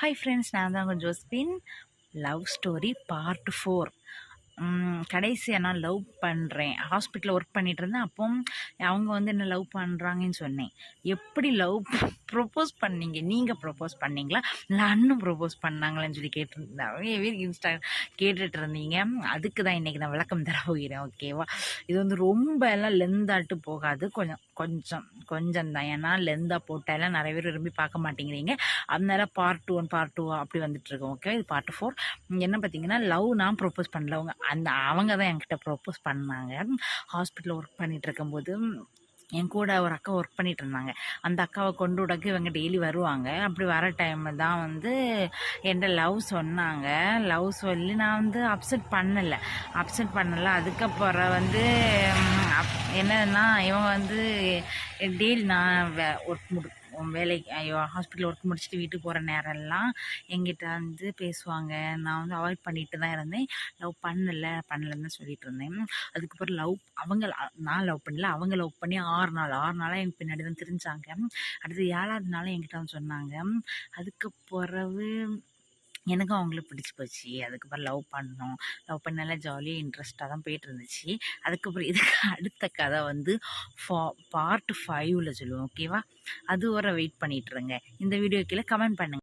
Hi friends நான் தான் உங்கள் Josephine. Love story part four கடைசியாக நான் லவ் பண்ணுறேன் ஹாஸ்பிட்டலில் ஒர்க் பண்ணிட்டு இருந்தேன். அப்போ அவங்க வந்து என்ன லவ் பண்ணுறாங்கன்னு சொன்னேன். எப்படி லவ் ப்ரொப்போஸ் பண்ணீங்க? நீங்கள் ப்ரொப்போஸ் பண்ணீங்களா? இல்லை அண்ணன் ப்ரொப்போஸ் பண்ணாங்களேன்னு சொல்லி கேட்டு நிறைய பேர் இன்ஸ்டா கேட்டுட்டு இருந்தீங்க. அதுக்கு தான் இன்றைக்கி நான் விளக்கம் தர போகிறேன். ஓகேவா இது வந்து ரொம்ப எல்லாம் லெந்தாட்டு போகாது. கொஞ்சம் கொஞ்சம் கொஞ்சம் தான் ஏன்னா லெந்தாக போட்டாலாம் நிறைய பேர் விரும்பி பார்க்க மாட்டேங்கிறீங்க. அதனால பார்ட் ஒன் பார்ட் டூ அப்படி வந்துட்டுருக்கோம் ஓகே இது பார்ட் ஃபோர் என்ன பார்த்தீங்கன்னா லவ் நான் ப்ரொப்போஸ் பண்ணல. அவங்க அந்த அவங்க தான் என்கிட்ட ப்ரொப்போஸ் பண்ணாங்க. ஹாஸ்பிட்டலில் ஒர்க் பண்ணிகிட்டு இருக்கும்போது என் கூட ஒரு அக்கா ஒர்க் பண்ணிட்டு இருந்தாங்க அந்த அக்காவை கொண்டு விடக்கு இவங்க டெய்லி வருவாங்க. அப்படி வர டைம் தான் வந்து என்கிட்ட லவ் சொன்னாங்க. லவ் சொல்லி நான் வந்து அப்செட் பண்ணலை. அப்செட் பண்ணலை. அதுக்கப்புறம் வந்து அப் என்னன்னா இவன் வந்து டெய்லி நான் வே ஒர்க் முடி வேலைக்கு ஐயோ ஹாஸ்பிட்டல் ஒர்க் முடிச்சுட்டு வீட்டுக்கு போகிற நேரம்லாம் எங்கிட்ட வந்து பேசுவாங்க. நான் வந்து அவாய்ட் பண்ணிட்டு தான் இருந்தேன். லவ் பண்ணலை பண்ணலன்னு தான் சொல்லிட்டு இருந்தேன். அதுக்கப்புறம் லவ் அவங்க நான் லவ் பண்ணல அவங்க லவ் பண்ணி ஆறு நாள் ஆறு நாளாக எனக்கு பின்னாடி தான் தெரிஞ்சாங்க. அடுத்து ஏழாவது நாளும் என்கிட்ட வந்து சொன்னாங்க. அதுக்கு பிறகு எனக்கும் அவங்கள பிடிச்சி போச்சு. அதுக்கப்புறம் லவ் பண்ணோம். லவ் பண்ணால ஜாலியாக இன்ட்ரெஸ்ட்டாக தான் போயிட்டு இருந்துச்சு. அதுக்கப்புறம் இதுக்கு அடுத்த கதை வந்து ஃபா பார்ட் ஃபைவ்ல சொல்லுவோம். ஓகேவா அது வர வெயிட் பண்ணிட்டுருங்க இந்த வீடியோ கீழே கமெண்ட் பண்ணுங்கள்